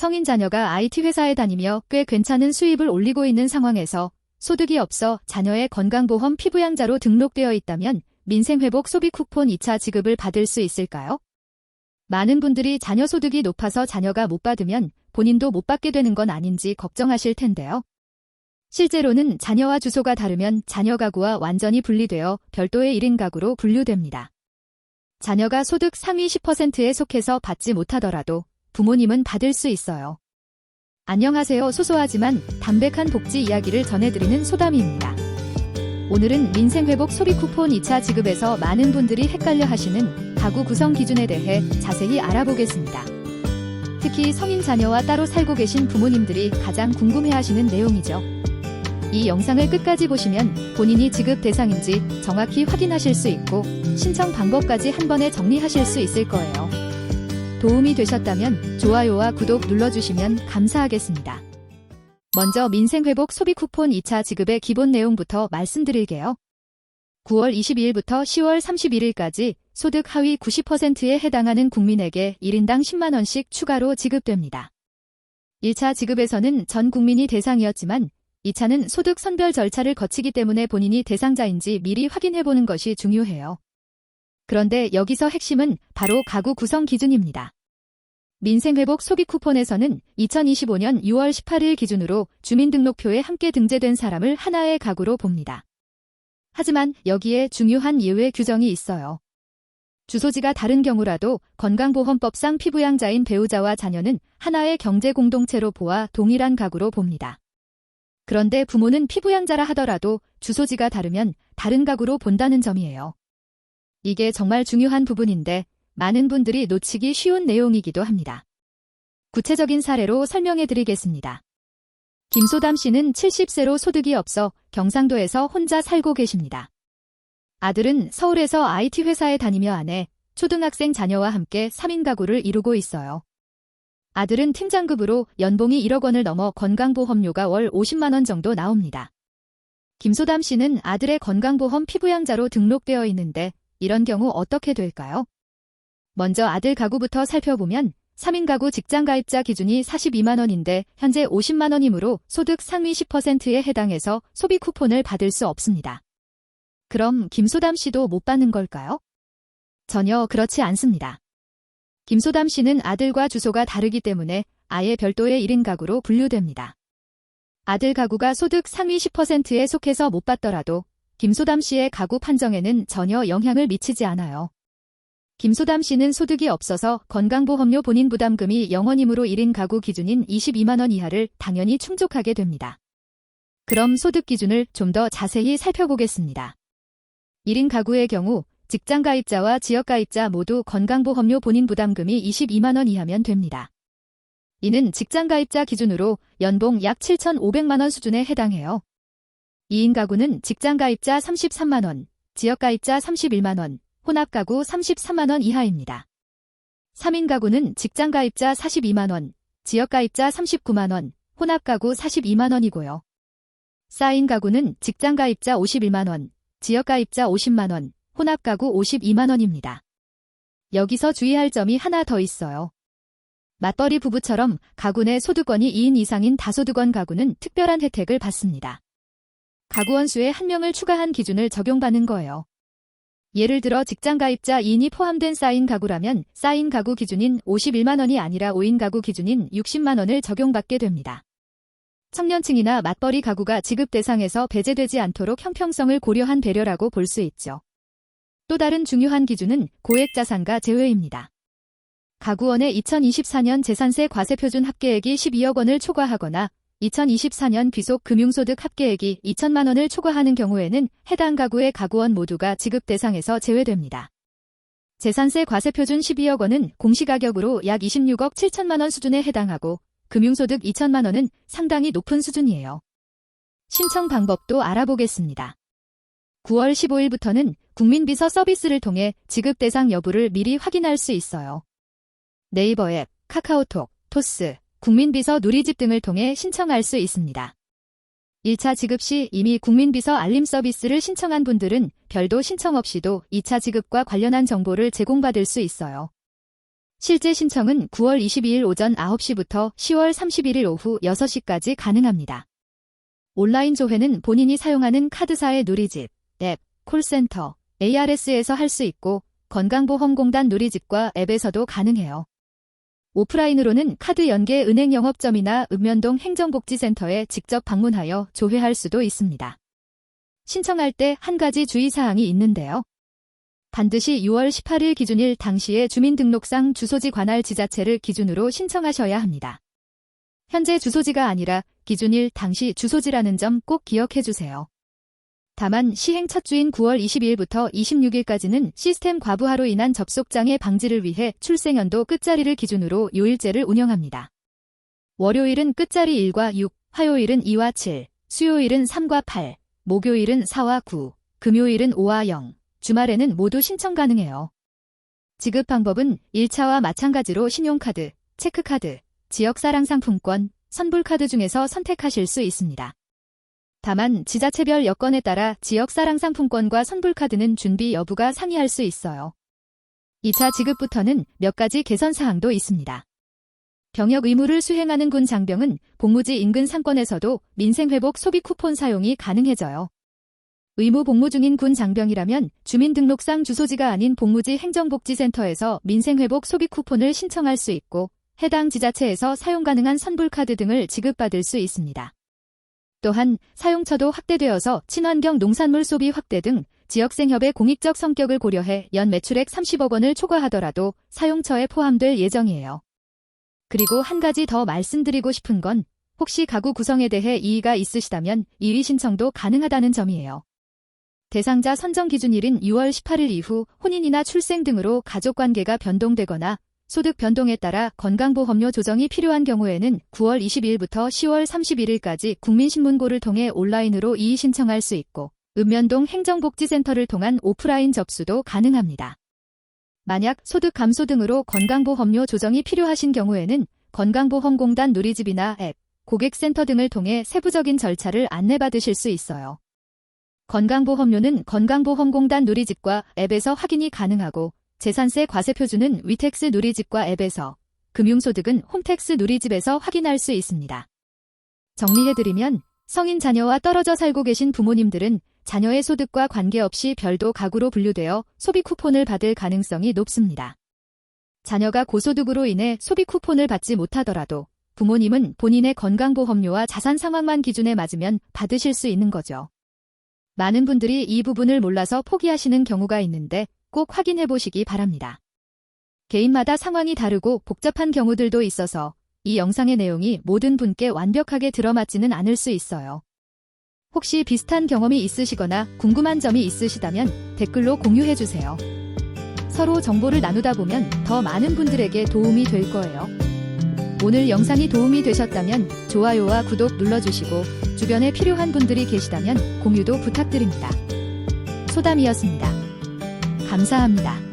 성인 자녀가 IT 회사에 다니며 꽤 괜찮은 수입을 올리고 있는 상황에서 소득이 없어 자녀의 건강보험 피부양자로 등록되어 있다면 민생회복 소비 쿠폰 2차 지급을 받을 수 있을까요? 많은 분들이 자녀 소득이 높아서 자녀가 못 받으면 본인도 못 받게 되는 건 아닌지 걱정하실 텐데요. 실제로는 자녀와 주소가 다르면 자녀 가구와 완전히 분리되어 별도의 1인 가구로 분류됩니다. 자녀가 소득 상위 10%에 속해서 받지 못하더라도 부모님은 받을 수 있어요. 안녕하세요. 소소하지만 담백한 복지 이야기를 전해드리는 소담이입니다. 오늘은 민생회복 소비 쿠폰 2차 지급에서 많은 분들이 헷갈려 하시는 가구 구성 기준에 대해 자세히 알아보겠습니다. 특히 성인 자녀와 따로 살고 계신 부모님들이 가장 궁금해 하시는 내용이죠. 이 영상을 끝까지 보시면 본인이 지급 대상인지 정확히 확인하실 수 있고 신청 방법까지 한 번에 정리하실 수 있을 거예요. 도움이 되셨다면 좋아요와 구독 눌러주시면 감사하겠습니다. 먼저 민생회복 소비 쿠폰 2차 지급의 기본 내용부터 말씀드릴게요. 9월 22일부터 10월 31일까지 소득 하위 90%에 해당하는 국민에게 1인당 10만원씩 추가로 지급됩니다. 1차 지급에서는 전 국민이 대상이었지만 2차는 소득 선별 절차를 거치기 때문에 본인이 대상자인지 미리 확인해보는 것이 중요해요. 그런데 여기서 핵심은 바로 가구 구성 기준입니다. 민생회복 소비 쿠폰에서는 2025년 6월 18일 기준으로 주민등록표에 함께 등재된 사람을 하나의 가구로 봅니다. 하지만 여기에 중요한 예외 규정이 있어요. 주소지가 다른 경우라도 건강보험법상 피부양자인 배우자와 자녀는 하나의 경제 공동체로 보아 동일한 가구로 봅니다. 그런데 부모는 피부양자라 하더라도 주소지가 다르면 다른 가구로 본다는 점이에요. 이게 정말 중요한 부분인데 많은 분들이 놓치기 쉬운 내용이기도 합니다. 구체적인 사례로 설명해 드리겠습니다. 김소담 씨는 70세로 소득이 없어 경상도에서 혼자 살고 계십니다. 아들은 서울에서 IT 회사에 다니며 아내, 초등학생 자녀와 함께 3인 가구를 이루고 있어요. 아들은 팀장급으로 연봉이 1억 원을 넘어 건강보험료가 월 50만 원 정도 나옵니다. 김소담 씨는 아들의 건강보험 피부양자로 등록되어 있는데 이런 경우 어떻게 될까요? 먼저 아들 가구부터 살펴보면 3인 가구 직장 가입자 기준이 42만 원인데 현재 50만 원이므로 소득 상위 10%에 해당해서 소비 쿠폰을 받을 수 없습니다. 그럼 김소담 씨도 못 받는 걸까요? 전혀 그렇지 않습니다. 김소담 씨는 아들과 주소가 다르기 때문에 아예 별도의 1인 가구로 분류됩니다. 아들 가구가 소득 상위 10%에 속해서 못 받더라도 김소담 씨의 가구 판정에는 전혀 영향을 미치지 않아요. 김소담 씨는 소득이 없어서 건강보험료 본인 부담금이 0원이므로 1인 가구 기준인 22만원 이하를 당연히 충족하게 됩니다. 그럼 소득 기준을 좀 더 자세히 살펴보겠습니다. 1인 가구의 경우 직장 가입자와 지역 가입자 모두 건강보험료 본인 부담금이 22만원 이하면 됩니다. 이는 직장 가입자 기준으로 연봉 약 7,500만원 수준에 해당해요. 2인 가구는 직장 가입자 33만원, 지역 가입자 31만원, 혼합 가구 33만원 이하입니다. 3인 가구는 직장 가입자 42만원, 지역 가입자 39만원, 혼합 가구 42만원이고요. 4인 가구는 직장 가입자 51만원, 지역 가입자 50만원, 혼합 가구 52만원입니다. 여기서 주의할 점이 하나 더 있어요. 맞벌이 부부처럼 가구 내 소득원이 2인 이상인 다소득원 가구는 특별한 혜택을 받습니다. 가구원 수에 한 명을 추가한 기준을 적용받는 거예요. 예를 들어 직장 가입자 2인이 포함된 쌓인 가구라면 쌓인 가구 기준인 51만원이 아니라 5인 가구 기준인 60만원을 적용받게 됩니다. 청년층이나 맞벌이 가구가 지급 대상에서 배제되지 않도록 형평성을 고려한 배려라고 볼 수 있죠. 또 다른 중요한 기준은 고액자산가 제외입니다. 가구원의 2024년 재산세 과세표준 합계액이 12억 원을 초과하거나 2024년 귀속 금융소득 합계액이 2천만 원을 초과하는 경우에는 해당 가구의 가구원 모두가 지급 대상에서 제외됩니다. 재산세 과세표준 12억 원은 공시가격으로 약 26억 7천만 원 수준에 해당하고 금융소득 2천만 원은 상당히 높은 수준이에요. 신청 방법도 알아보겠습니다. 9월 15일부터는 국민비서 서비스를 통해 지급 대상 여부를 미리 확인할 수 있어요. 네이버 앱, 카카오톡, 토스, 국민비서 누리집 등을 통해 신청할 수 있습니다. 1차 지급 시 이미 국민비서 알림 서비스를 신청한 분들은 별도 신청 없이도 2차 지급과 관련한 정보를 제공받을 수 있어요. 실제 신청은 9월 22일 오전 9시부터 10월 31일 오후 6시까지 가능합니다. 온라인 조회는 본인이 사용하는 카드사의 누리집, 앱, 콜센터, ARS에서 할 수 있고 건강보험공단 누리집과 앱에서도 가능해요. 오프라인으로는 카드 연계 은행 영업점이나 읍면동 행정복지센터에 직접 방문하여 조회할 수도 있습니다. 신청할 때 한 가지 주의사항이 있는데요. 반드시 6월 18일 기준일 당시에 주민등록상 주소지 관할 지자체를 기준으로 신청하셔야 합니다. 현재 주소지가 아니라 기준일 당시 주소지라는 점 꼭 기억해 주세요. 다만 시행 첫 주인 9월 22일부터 26일까지는 시스템 과부하로 인한 접속장애 방지를 위해 출생연도 끝자리를 기준으로 요일제를 운영합니다. 월요일은 끝자리 1과 6, 화요일은 2와 7, 수요일은 3과 8, 목요일은 4와 9, 금요일은 5와 0, 주말에는 모두 신청 가능해요. 지급 방법은 1차와 마찬가지로 신용카드, 체크카드, 지역사랑 상품권, 선불카드 중에서 선택하실 수 있습니다. 다만 지자체별 여건에 따라 지역사랑 상품권과 선불카드는 준비 여부가 상이할 수 있어요. 2차 지급부터는 몇 가지 개선 사항도 있습니다. 병역 의무를 수행하는 군 장병은 복무지 인근 상권에서도 민생회복 소비 쿠폰 사용이 가능해져요. 의무 복무 중인 군 장병이라면 주민등록상 주소지가 아닌 복무지 행정복지센터에서 민생회복 소비 쿠폰을 신청할 수 있고 해당 지자체에서 사용 가능한 선불카드 등을 지급받을 수 있습니다. 또한 사용처도 확대되어서 친환경 농산물 소비 확대 등 지역생협의 공익적 성격을 고려해 연 매출액 30억 원을 초과하더라도 사용처에 포함될 예정이에요. 그리고 한 가지 더 말씀드리고 싶은 건 혹시 가구 구성에 대해 이의가 있으시다면 이의 신청도 가능하다는 점이에요. 대상자 선정 기준일인 6월 18일 이후 혼인이나 출생 등으로 가족관계가 변동되거나 소득 변동에 따라 건강보험료 조정이 필요한 경우에는 9월 22일부터 10월 31일까지 국민신문고를 통해 온라인으로 이의 신청할 수 있고 읍면동 행정복지센터를 통한 오프라인 접수도 가능합니다. 만약 소득 감소 등으로 건강보험료 조정이 필요하신 경우에는 건강보험공단 누리집이나 앱, 고객센터 등을 통해 세부적인 절차를 안내받으실 수 있어요. 건강보험료는 건강보험공단 누리집과 앱에서 확인이 가능하고 재산세 과세표준은 위텍스 누리집과 앱에서, 금융소득은 홈택스 누리집에서 확인할 수 있습니다. 정리해드리면 성인 자녀와 떨어져 살고 계신 부모님들은 자녀의 소득과 관계없이 별도 가구로 분류되어 소비 쿠폰을 받을 가능성이 높습니다. 자녀가 고소득으로 인해 소비 쿠폰을 받지 못하더라도 부모님은 본인의 건강보험료와 자산 상황만 기준에 맞으면 받으실 수 있는 거죠. 많은 분들이 이 부분을 몰라서 포기하시는 경우가 있는데 꼭 확인해 보시기 바랍니다. 개인마다 상황이 다르고 복잡한 경우들도 있어서 이 영상의 내용이 모든 분께 완벽하게 들어맞지는 않을 수 있어요. 혹시 비슷한 경험이 있으시거나 궁금한 점이 있으시다면 댓글로 공유해 주세요. 서로 정보를 나누다 보면 더 많은 분들에게 도움이 될 거예요. 오늘 영상이 도움이 되셨다면 좋아요와 구독 눌러주시고 주변에 필요한 분들이 계시다면 공유도 부탁드립니다. 소담이었습니다. 감사합니다.